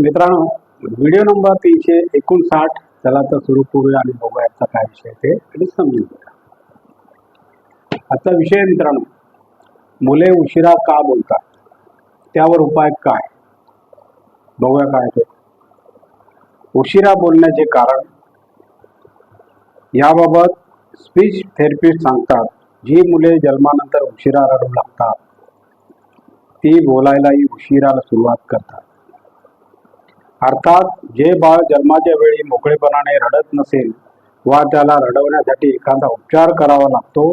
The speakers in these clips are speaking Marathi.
मित्रांनो व्हिडिओ नंबर तीनशे एकोणसाठ चला तर सुरू करूया आणि बघूया याचा काय विषय ते आणि समजून घेऊया. आजचा विषय मित्रांनो मुले उशिरा का बोलतात? त्यावर उपाय काय? बघूया काय ते. उशिरा बोलण्याचे कारण? याबाबत स्पीच थेरपिस्ट सांगतात जी मुले जन्मानंतर उशिरा रडू लागतात ती बोलायलाही उशिराला सुरुवात करतात. अर्थात जे बाळ जन्माच्या वेळी मोकळेपणाने रडत नसेल वा त्याला रडवण्यासाठी एखादा उपचार करावा लागतो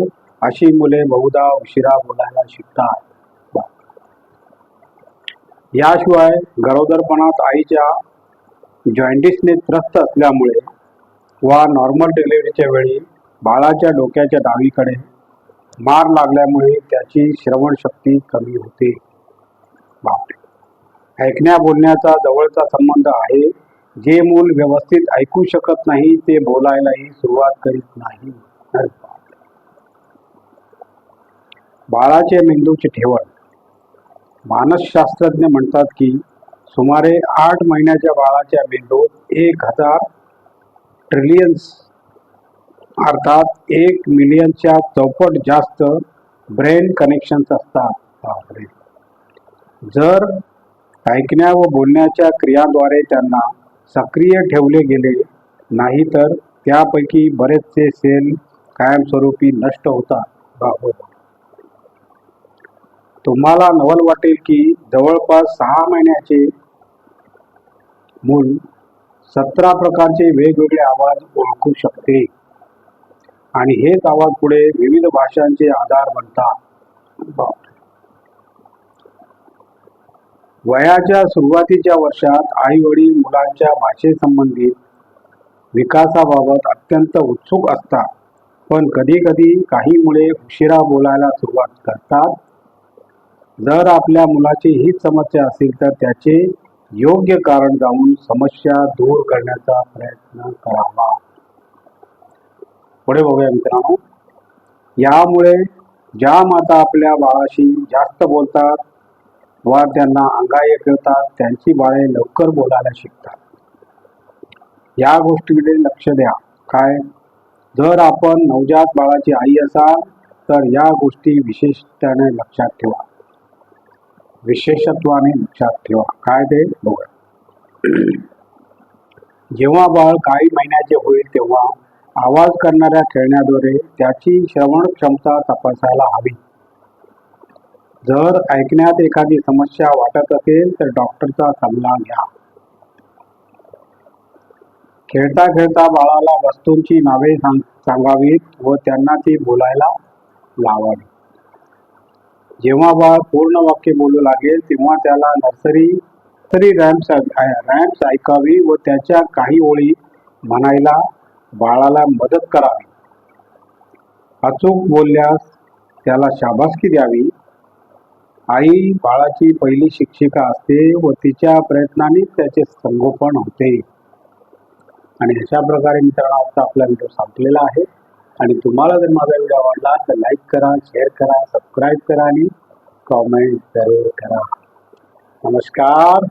अशी मुले बहुधा उशिरा बोलायला शिकतात. याशिवाय गरोदरपणात आईच्या जॉइंटिसने त्रस्त असल्यामुळे वा नॉर्मल डिलिव्हरीच्या वेळी बाळाच्या डोक्याच्या डावीकडे मार लागल्यामुळे त्याची श्रवणशक्ती कमी होते. बापरे. ऐकण्या बोलण्याचा जवळचा संबंध आहे. जे मूल व्यवस्थित ऐकू शकत नाही ते बोलायलाही सुरुवात करीत नाही. बाळाचे मेंदूची ठेवण. मानसशास्त्रज्ञ म्हणतात की सुमारे आठ महिन्याच्या बाळाच्या मेंदूत एक हजार ट्रिलियन्स अर्थात एक मिलियनच्या चौपट जास्त ब्रेन कनेक्शन्स असतात. बापरे. जर ऐकण्या व बोलण्याच्या क्रियाद्वारे त्यांना सक्रिय ठेवले गेले. नाही तर त्यापैकी बरेचसे सेल कायमस्वरूपी नष्ट होतात. तुम्हाला नवल वाटेल की जवळपास सहा महिन्याचे मूल सतरा प्रकारचे वेगवेगळे आवाज ओळखू शकते. आणि हेच आवाज पुढे विविध भाषांचे आधार बनतात बापरे. वयाच्या सुरुवातीच्या वर्षात आई वडील मुलांच्या भाषेसंबंधित विकासाबाबत अत्यंत उत्सुक असतात. पण कधी कधी काही मुले उशिरा बोलायला सुरुवात करतात. जर आपल्या मुलाची हीच समस्या असेल तर त्याचे योग्य कारण जाऊन समस्या दूर करण्याचा प्रयत्न करावा. पुढे बघूया मित्रांनो. यामुळे ज्या माता आपल्या बाळाशी जास्त बोलतात वा त्यांना अंगाय ठेवतात त्यांची बाळे लवकर बोलायला शिकतात. या गोष्टीकडे लक्ष द्या. काय? जर आपण नवजात बाळाची आई असाल तर या गोष्टी विशेषत्वाने लक्षात ठेवा. विशेषत्वाने लक्षात ठेवा. काय ते? बघा. जेव्हा बाळ काही महिन्याचे होईल तेव्हा आवाज करणाऱ्या खेळण्याद्वारे त्याची श्रवण क्षमता तपासायला हवी. जर ऐकण्यात एखादी समस्या वाटत असेल तर डॉक्टरचा सल्ला घ्या. खेळता खेळता बाळाला वस्तूंची नावे सांग सांगावीत व त्यांना ती बोलायला लावावी. जेव्हा बाळ पूर्ण वाक्य बोलू लागेल तेव्हा त्याला नर्सरी तरी रॅम्स रॅम्स ऐकावी व त्याच्या काही ओळी म्हणायला बाळाला मदत करावी. अचूक बोलल्यास त्याला शाबासकी द्यावी. आई बाळाची पहिली शिक्षिका असते व तिच्या प्रयत्नाने त्याचे संगोपन होते. आणि अशा प्रकारे मित्रांनो आता आपला व्हिडिओ संपलेला आहे. आणि तुम्हाला जर माझा व्हिडिओ आवडला तर लाईक करा शेअर करा सबस्क्राईब करा आणि कॉमेंट जरूर करा. नमस्कार.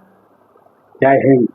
जय हिंद.